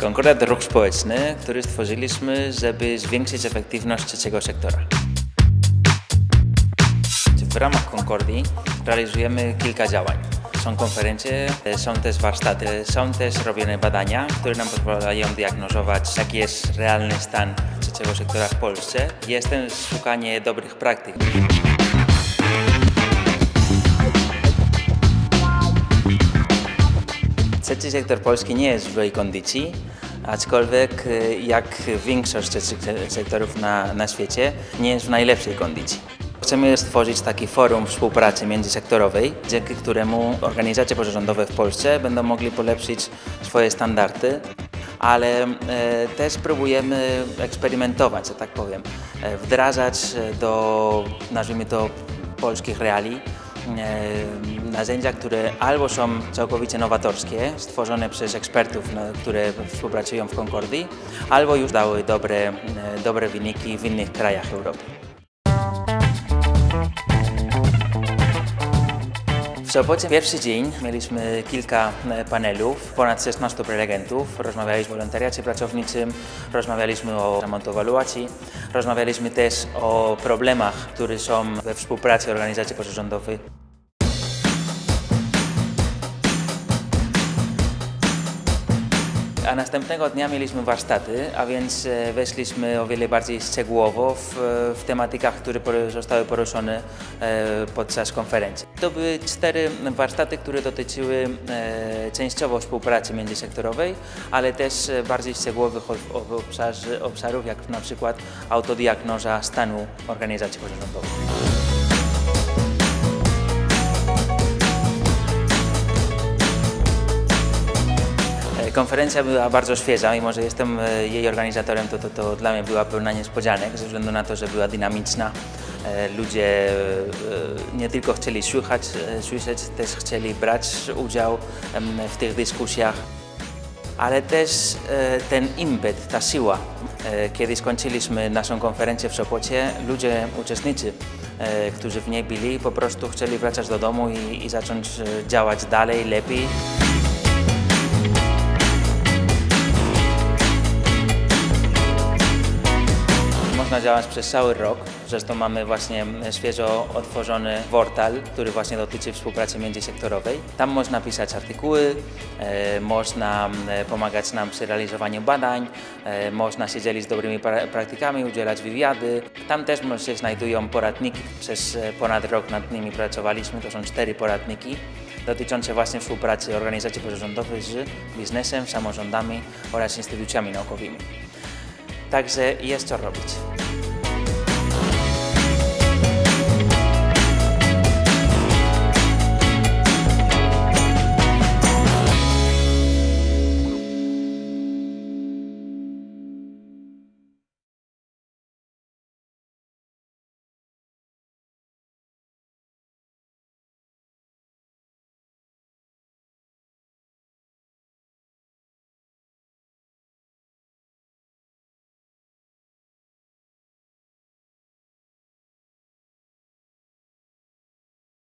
To ruch społeczny, który stworzyliśmy, żeby zwiększyć efektywność trzeciego sektora. W ramach Concordii realizujemy kilka działań. Są konferencje, są też warsztaty, są też robione badania, które nam pozwalają diagnozować, jaki jest realny stan trzeciego sektora w Polsce. Jest też szukanie dobrych praktyk. Trzeci sektor polski nie jest w złej kondycji, aczkolwiek y, jak większość sektorów na, na świecie nie jest w najlepszej kondycji. Chcemy stworzyć taki forum współpracy międzysektorowej, dzięki któremu organizacje pozarządowe w Polsce będą mogli polepszyć swoje standardy, ale e, też próbujemy eksperymentować, że tak powiem, e, wdrażać do, nazwijmy to, polskich reali e, narzędzia, które albo są całkowicie nowatorskie, stworzone przez ekspertów, no, które współpracują w Concordii, albo już dały dobre, e, dobre wyniki w innych krajach Europy. W Sopocie pierwszy dzień mieliśmy kilka e, panelów, ponad 16 prelegentów. Rozmawialiśmy o wolontariacie pracowniczym, rozmawialiśmy o samoautowaluacji, rozmawialiśmy też o problemach, które są we współpracy organizacji pozarządowej. A następnego dnia mieliśmy warsztaty, a więc e, weszliśmy o wiele bardziej szczegółowo w, w tematykach, które zostały poruszone e, podczas konferencji. To były cztery warsztaty, które dotyczyły e, częściowo współpracy międzysektorowej, ale też bardziej szczegółowych obszarów, jak na przykład autodiagnoza stanu organizacji pozarządowej. Konferencja była bardzo świeża, mimo że jestem e, jej organizatorem, to, to, to dla mnie była pełna niespodzianek, ze względu na to, że była dynamiczna. E, ludzie e, nie tylko chcieli słuchać, słyszeć, też chcieli brać udział w tych dyskusjach, ale też ten impet, ta siła. Kiedy skończyliśmy naszą konferencję w Sopocie, ludzie, uczestnicy, którzy w niej byli, po prostu chcieli wracać do domu i, i zacząć działać dalej, lepiej. Działać przez cały rok. Zresztą mamy właśnie świeżo otworzony portal, który właśnie dotyczy współpracy międzysektorowej. Tam można pisać artykuły, e, można e, pomagać nam przy realizowaniu badań, e, można się dzielić dobrymi pra praktykami, udzielać wywiady. Tam też się znajdują poradniki. Przez ponad rok nad nimi pracowaliśmy. To są cztery poradniki dotyczące właśnie współpracy organizacji pozarządowych z biznesem, samorządami oraz instytucjami naukowymi. Także jest co robić.